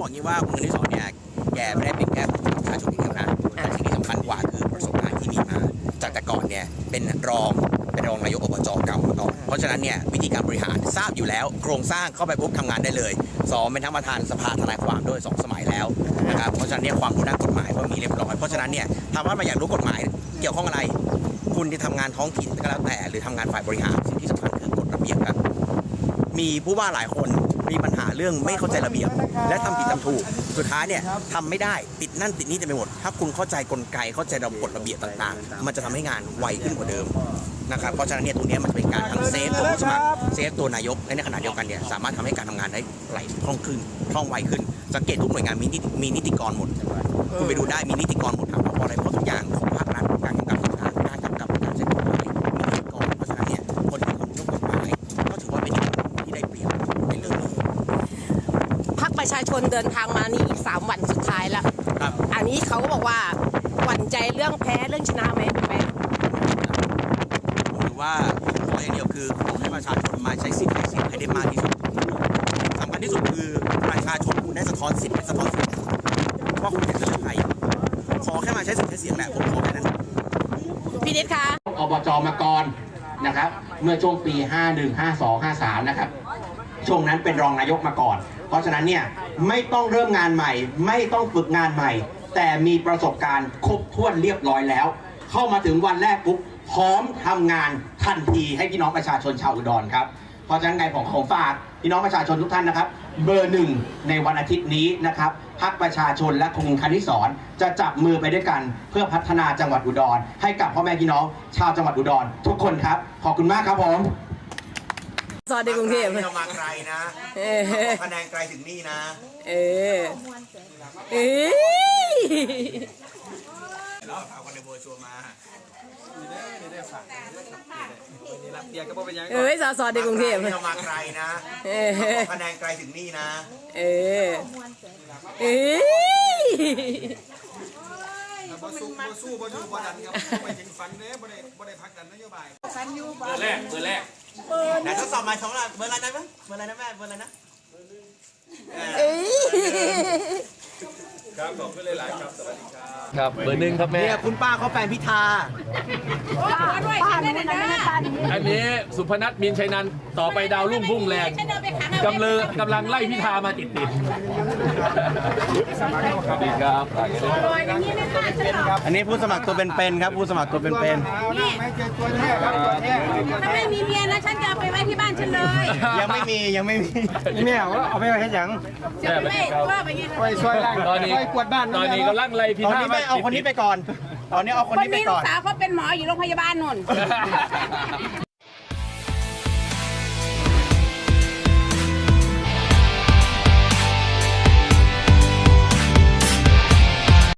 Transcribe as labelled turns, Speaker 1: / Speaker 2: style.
Speaker 1: บอกงี้ว่าคุณอนิสรเนี่ยแกไม่ได้เป็นแค่ประชาชนอย่างเดียวนะแต่สิ่งที่สำคัญกว่าคือประสบการณ์ที่มีมา จากแต่ก่อนเนี่ยเป็นรองเป็นรองนายกอบจเก่ามาก่อนเพราะฉะนั้นเนี่ยวิธีการบริหารทราบอยู่แล้ว โครงสร้างเข้าไปปุ๊บทำงานได้เลยสองเป็นทั้งประธานสภาทนายความด้วยสองสมัยแล้วนะครับเพราะฉะนั้นเนี่ยความรู้ด้านกฎหมายก็มีเรียบร้อยเพราะฉะนั้นเนี่ยถามว่ามาอยากรู้กฎหมายเกี่ยวข้องอะไร คุณที่ทำงานท้องถิ่นก็แล้วแต่ หรือทำงานฝ่ายบริหารสิ่งที่สำคัญคือกฎระเบียบครับมีผู้ว่าหลายคน มีปัญหาเรื่องไม่เข้าใจระเบียบ และทำผิดทำถูก สุดท้ายเนี่ยทำไม่ได้ติดนั่นติดนี่เต็มไปหมด ถ้าคุณเข้าใจกลไกเข้าใจระบบกฎระเบียบต่างๆ มันจะทำให้งานไวขึ้นกว่าเดิมนะครับเพราะฉะนั้นเนี่ยตรงเนี้ยมันจะเป็นการทั้งเซฟตัวผู้สมัครเซฟตัวนายกและในขณะเดียวกันเนี่ยสามารถทำให้การทำงานได้ไหลคล่องขึ้นคล่องไวขึ้น สังเกตทุกหน่วยงานมีนิติมีนิติกรหมด คุณไปดูได้มีนิติกรหมดครับเพราะอะไรเพราะทุกอย่าง ประ
Speaker 2: ชาชนเดินทางมานี่อีก3วันสุดท้ายแล้ว
Speaker 1: ครับ
Speaker 2: อันนี้เขาก็บอกว่าหวั่นใจเรื่องแพ้เรื่องชนะไหมพี่แป๊ะ
Speaker 1: ผมถือว่าขออย่างเดียวคือขอให้ประชาชนมาใช้สิทธิ์ใช้เสียงให้ได้มากที่สุดสำคัญที่สุดคือประชาชนคุณได้สะท้อนสิทธิ์และสะท้อนเสียงว่าคุณอยากจะเลือกใครขอแค่มาใช้สิทธิ์ใช้เสียงแหละผมขอแค่นั้น
Speaker 2: พี่นิดคะ
Speaker 3: อบจมาก่อนนะครับ เมื่อช่วงปี 51 52 53 นะครับ ช่วงนั้นเป็นรองนายกมาก่อน เพราะฉะนั้นเนี่ยไม่ต้องเริ่มงานใหม่ ไม่ต้องฝึกงานใหม่ แต่มีประสบการณ์ครบถ้วนเรียบร้อยแล้ว เข้ามาถึงวันแรกปุ๊บพร้อมทำงานทันทีให้พี่น้องประชาชนชาวอุดรครับเพราะฉะนั้นไงผมของฝากพี่น้องประชาชนทุกท่านนะครับ เบอร์หนึ่งในวันอาทิตย์นี้นะครับพักประชาชนและคุณคณิสอนจะจับมือไปด้วยกัน เพื่อพัฒนาจังหวัดอุดร ให้กับพ่อแม่พี่น้องชาวจังหวัดอุดร ทุกคนครับ ขอบคุณมากครับผม
Speaker 2: สวัสดีกรุงเทพ
Speaker 1: เรามาไกลนะ
Speaker 2: เออ
Speaker 1: คะแนนไกลถึงนี่นะ
Speaker 2: เออเอ้ย
Speaker 1: เราถามคนในโบชัวมา
Speaker 2: เอ้ยสอสอดีกรุงเทพ
Speaker 1: เรามาไกลนะ
Speaker 2: เออ
Speaker 1: คะแนนไกลถึงนี่นะ
Speaker 2: เออเอ้ย
Speaker 4: บ่สู้บ่สู้บ่อยู่บ่ดันครับไปถึงฝันเด้บ่ได้บ่ได้พักดันนโยบาย
Speaker 1: ไหนทดสอบมาสองหลักเบอร์อะไรนะเบอร์อะไรนะแม่เบอร์อะไรนะ
Speaker 2: เอ้ย
Speaker 5: ครับเบอร์หนึ่งครับแม่
Speaker 1: เนี่ยคุณป้าเขาแฟนพิธา
Speaker 5: อันนี้สุพนัทมินชัยนันท์ต่อไปดาวรุ่งพุ่งแรงกำลังกำลังไล่พิธามาติดติดๆสวัสดีครับ
Speaker 1: อันนี้ผู้สมัครตัวเป็นๆครับผู้สมัครตัวเป็น
Speaker 4: ไม่เจอตัวแท้ครับตัวแท้
Speaker 6: ถ้าไม่มีเมียนะฉันจะเอาไปไว้ที่บ้านฉันเลย
Speaker 1: ๆยังไม่มียังไม่มี
Speaker 4: แม่เอาไปไว้เฮ็ดหยัง
Speaker 6: จะไปไม่ว่าไปไง
Speaker 4: ไว้ช่วยล้าง
Speaker 5: ตอนนี้
Speaker 4: ไว้กวาดบ้าน
Speaker 5: ตอนนี้กำลังไล่พิ
Speaker 1: ตอน
Speaker 5: ธา
Speaker 1: นี้
Speaker 5: มา
Speaker 1: ไม่เอาคนนี้ไปก่อน ตอนนี้เอาคน
Speaker 6: คน
Speaker 1: นี้ไป
Speaker 6: นี้ลู
Speaker 1: ก่
Speaker 6: ก
Speaker 1: อน
Speaker 6: สาวเขาเป็นหมออยู่โรงพยาบาลนู่น